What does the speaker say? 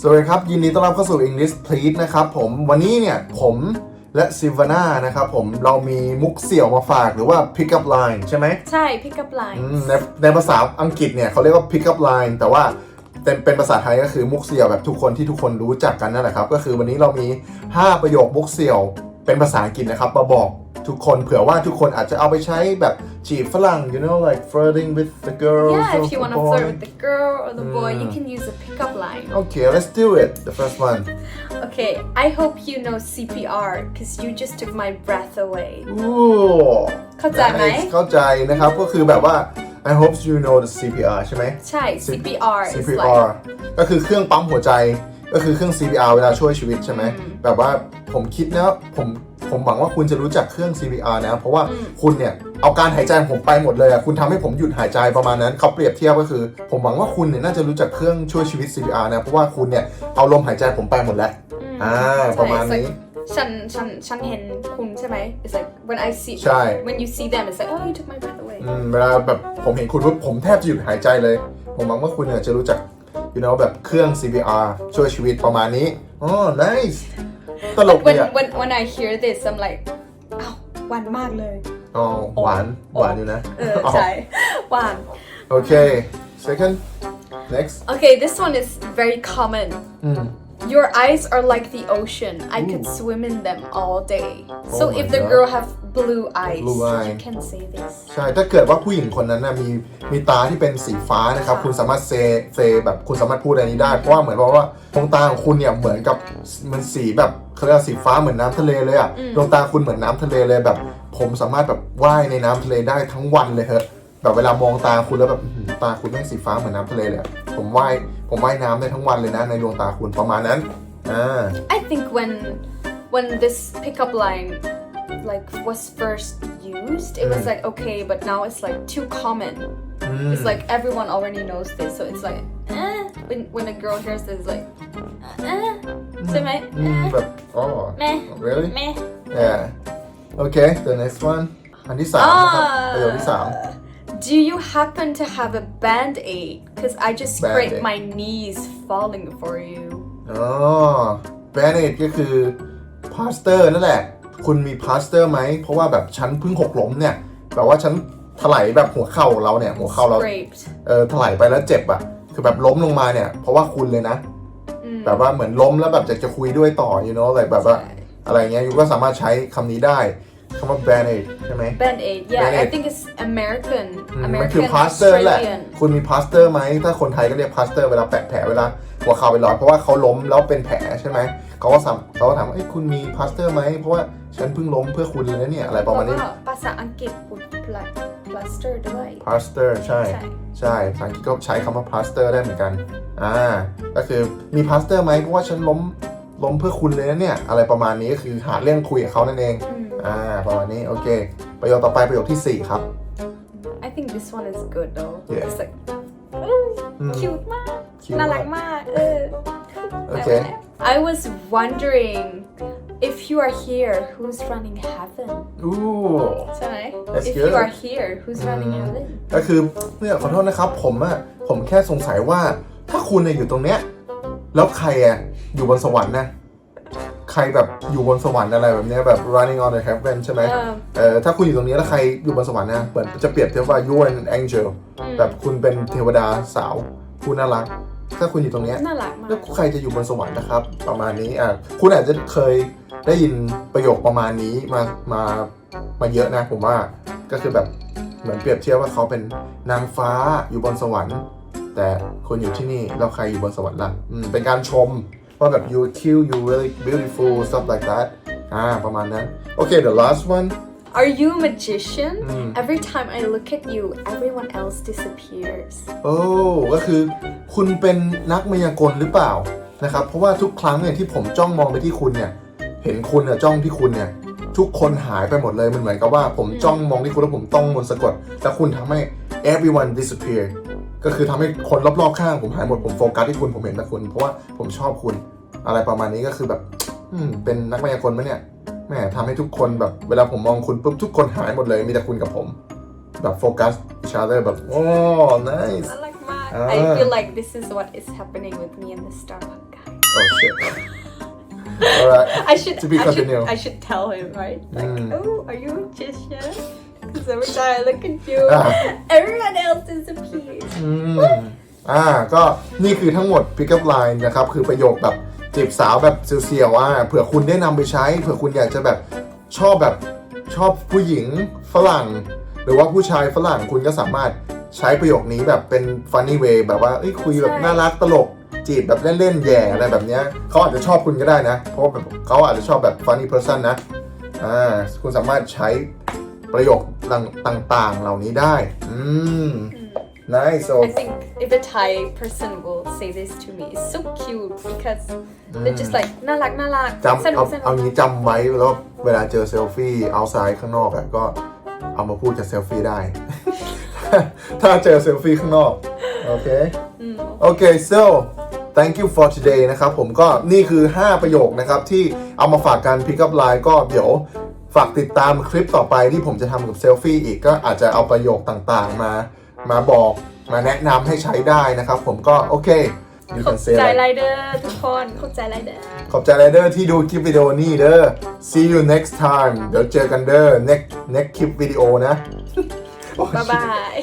สวัสดีครับ ยินดีต้อนรับเข้าสู่ English Please นะครับผมวันนี้เนี่ยผมและซิวาน่านะครับผมเรามีมุกเสี่ยวมาฝากหรือว่า pick up line ใช่ไหมใช่ pick up line อืมในในภาษาอังกฤษเนี่ยเขาเรียกว่า pick up line แต่ว่าเป็นเป็นภาษาไทยก็คือมุกเสี่ยวแบบทุกคนที่ทุกคนรู้จักกันนั่นแหละครับ ก็คือวันนี้เรามี 5 ประโยคมุกเสี่ยวเป็นภาษาอังกฤษนะครับมาบอกทุกคนเผื่อว่าทุกคนอาจจะเอาไปใช้แบบ จีบฝรั่ง you know like flirting with the girl yeah or if you want to the boy flirt with the girl or the boy you Mm. can use a pick up line okay let's do it the first one okay I hope you know CPR because you just took my breath away อู้เข้าใจไหม Nice เข้าใจนะครับ ก็คือแบบว่า I hope you know the CPR ใช่ไหม ใช่ CPR is CPR like ก็คือเครื่องปั๊มหัวใจ ก็คือเครื่อง CPR เวลาช่วยชีวิตใช่ไหม แบบว่าผมคิดนะ ผม ผมหวังว่าคุณจะรู้จักเครื่อง CPR นะ เพราะว่าคุณเนี่ย เอาการหายใจของผมไปหมดเลยอะคุณทำให้ผมหยุดหายใจประมาณนั้นเขาเปรียบเทียบก็คือ ผมหวังว่าคุณเนี่ยน่าจะรู้จักเครื่องช่วยชีวิต CPR นะ เพราะว่าคุณเนี่ยเอาลมหายใจผมไปหมดแล้วอ่าประมาณใช่นี้ it's like ฉันฉันฉันเห็นคุณใช่ไหม it's like when I see ใช่ when you see them it's like oh you took my breath away อืมเวลาแบบผมเห็นคุณปุ๊บผมแทบจะหยุดหายใจเลย ผมหวังว่าคุณเนี่ยจะรู้จัก you know แบบเครื่อง CPR ช่วยชีวิตประมาณนี้อ๋อ nice ตลก But ดี when อ่ะ when when I hear this I'm like อ้าวหวานมากเลย อ๋อหวาน หวานอยู่นะ เออใช่หวาน โอเค second next Okay, this one is very common. อืม Your eyes are like the ocean. I could swim in them all day. so Oh my if the God. girl have blue eyes, Blue eye. you can say this. ใช่ ถ้าเกิดว่าผู้หญิงคนนั้นนะมีมีตาที่เป็นสีฟ้านะครับ คุณสามารถเซเซแบบคุณสามารถพูดอะไรนี้ได้ เพราะว่าเหมือนบอกว่าดวงตาของคุณเนี่ยเหมือนกับมันสีแบบเขาเรียกว่าสีฟ้าเหมือนน้ำทะเลเลยอะดวงตาคุณเหมือนน้ำทะเลเลยแบบ ผมสามารถแบบว่ายในน้ำทะเลได้ทั้งวันเลยเฮอะ แบบเวลามองตาคุณแล้วแบบอื้อหือตาคุณแม่งสีฟ้าเหมือนน้ำทะเลเลยอะผมว่ายผมว่ายน้ำได้ทั้งวันเลยนะ ในดวงตาคุณประมาณนั้นอ่า I think when when this pickup line like was first used, it was like okay, but now it's like too common. It's like everyone already knows this, so it's like eh. When when a girl hears this, it's like eh. ใช่ไหมอืม eh. แบบอ๋อ meh really meh yeah okay the next one อันที่สามนะครับประโยคที่สาม Do you happen to have a band aid? Because I just scraped Band-Aid. my knees falling for you. อ๋อแบนเอดก็คือพาสเตอร์นั่นแหละ คุณมีพาสเตอร์ไหม เพราะว่าแบบฉันเพิ่งหกล้มเนี่ยแบบว่าฉันถลายแบบหัวเข่าเราเนี่ย หัวเข่าเรา Scraped. เออถลายไปแล้วเจ็บอะคือแบบล้มลงมาเนี่ย เพราะว่าคุณเลยนะแบบว่าเหมือนล้มแล้วแบบจะจะคุยด้วยต่อ you know อะไรแบบว่า ใช่ อะไรเงี้ยยูก็สามารถใช้คำนี้ได้ คำว่า band aid ใช่ไหม Band aid. Yeah, I Band-Aid. think it's American. อืมมัน American คือพาสเตอร์แหละ Australian. คุณมีพาสเตอร์ไหม ถ้าคนไทยก็เรียกพาสเตอร์เวลาแปะแผลเวลาหัวเข่าไปนรอยเพราะว่าเขาล้มแล้วเป็นแผลใช่ไหม เขาก็ถามเขาก็ถามว่าเอ้ยคุณมีพาสเตอร์ไหม เพราะว่าฉันเพิ่งล้มเพื่อคุณเลยนะเนี่ย อะไรประมาณนี้ แล้วก็ภาษาอังกฤษพูด pla- plaster ด้วยพาสเตอร์ใช่ ใช่ ใช่ภาษาอังกฤษก็ใช้คำว่าพาสเตอร์ได้เหมือนกัน อ่า ก็คือมีพาสเตอร์ไหมเพราะว่าฉันล้มล้มเพื่อคุณเลยนะเนี่ย อะไรประมาณนี้ก็คือหาเรื่องคุยกับเขานั่นเองอ่าประมาณนี้โอเค ประโยคต่อไปประโยคที่สี่ครับ I think this one is good though. Yeah. It's like mm, cute มาก Cute น่ารักมากมากเออ Okay. I was wondering if you are here who's running heaven อู้ ใช่ไหม That's if good. you are here who's running heaven ก็คือเนี่ยขอโทษนะครับผมอะผมแค่สงสัยว่าถ้าคุณเนี่ยอยู่ตรงเนี้ยแล้วใครอะอยู่บนสวรรค์นะ ใครแบบอยู่บนสวรรค์อะไรแบบเนี้ยแบบ running on the heaven ใช่ไหมเออ เออถ้าคุณอยู่ตรงนี้แล้วใครอยู่บนสวรรค์นะเหมือนจะเปรียบเทียบว่า you are an angel แบบคุณเป็นเทวดาสาวผู้น่ารัก ถ้าคุณอยู่ตรงเนี้ย น่ารักมาก แล้วใครจะอยู่บนสวรรค์นะครับ ประมาณนี้อะคุณอาจจะเคยได้ยินประโยคประมาณนี้มามามาเยอะนะผมว่าก็คือแบบเหมือนเปรียบเทียบว่าเขาเป็นนางฟ้าอยู่บนสวรรค์ แต่คนอยู่ที่นี่แล้วใครอยู่บนสวรรค์ล่ะอืมเป็นการชม ว่าแบบ you cute you really beautiful stuff like that อ่าประมาณนั้นโอเค the last one Are you a magician Every time I look at you everyone else disappears โอ้ก็คือคุณเป็นนักมายากลหรือเปล่านะครับ เพราะว่าทุกครั้งเนี่ยที่ผมจ้องมองไปที่คุณเนี่ย เห็นคุณเนี่ยจ้องที่คุณเนี่ย ทุกคนหายไปหมดเลย มันเหมือนกับว่าผมจ้องมองที่คุณแล้วผมต้องมนต์สะกด แล้วคุณทำให้ everyone disappear ก็คือทำให้คนรอบๆข้างผมหายหมดผมโฟกัสที่คุณผมเห็นแต่คุณ เพราะว่าผมชอบคุณ อะไรประมาณนี้ก็คือแบบ อืมเป็นนักมายากลไหมเนี่ยแหมทำให้ทุกคนแบบเวลาผมมองคุณปุ๊บทุกคนหายหมดเลยมีแต่คุณกับผม แบบโฟกัส each other แบบโอ้ nice น่ารักมากอ่า I feel like this is what is happening with me and the Starbucks guy oh shit alright I should, To be I should, continued. I should tell him, right? Like, Mm. oh, are you a magician? Because every time I look at you, Ah. everyone else disappears. อืมอ่า ก็นี่คือทั้งหมด pick up line นะครับ คือประโยคแบบจีบสาวแบบเสียวๆว่าเผื่อคุณได้นำไปใช้ เผื่อคุณอยากจะแบบชอบแบบชอบผู้หญิงฝรั่ง หรือว่าผู้ชายฝรั่งคุณก็สามารถใช้ประโยคนี้แบบเป็น funny way แบบว่าเอ้ยคุยแบบใช่น่ารักตลก จีบแบบเล่นๆแย่อะไรแบบเนี้ยเขาอาจจะชอบคุณก็ได้นะ เพราะว่าแบบเขาอาจจะชอบแบบ funny person นะ อ่า คุณสามารถใช้ประโยค ต่างๆ เหล่านี้ได้ อืม nice so I think if a Thai person will say this to me, it's so cute because they're just like, nalak, nalak, จำเอาเอางี้จำไว้แล้วเวลาเจอเซลฟี่เอาไซด์ข้างนอกอะก็เอามาพูดกับเซลฟี่ได้ ถ้าเจอเซลฟี่ข้างนอก โอเคโอเค so thank you for today นะครับ ผมก็นี่คือ 5 ประโยคนะครับ ที่เอามาฝากกัน pick up line ก็เดี๋ยว ฝากติดตามคลิปต่อไปที่ผมจะทำกับเซลฟี่อีกก็อาจจะเอาประโยคต่างๆ มามาบอกมาแนะนำให้ใช้ได้นะครับ ผมก็โอเค you ขอบ can say ใจ like ไรเดอร์ทุกคนขอบใจไรเดอร์ ขอบใจไรเดอร์ที่ดูคลิปวิดีโอนี้เด้อ see you next time เดี๋ยวเจอกันเด้อ next next คลิปวิดีโอนะ บ๊ายบาย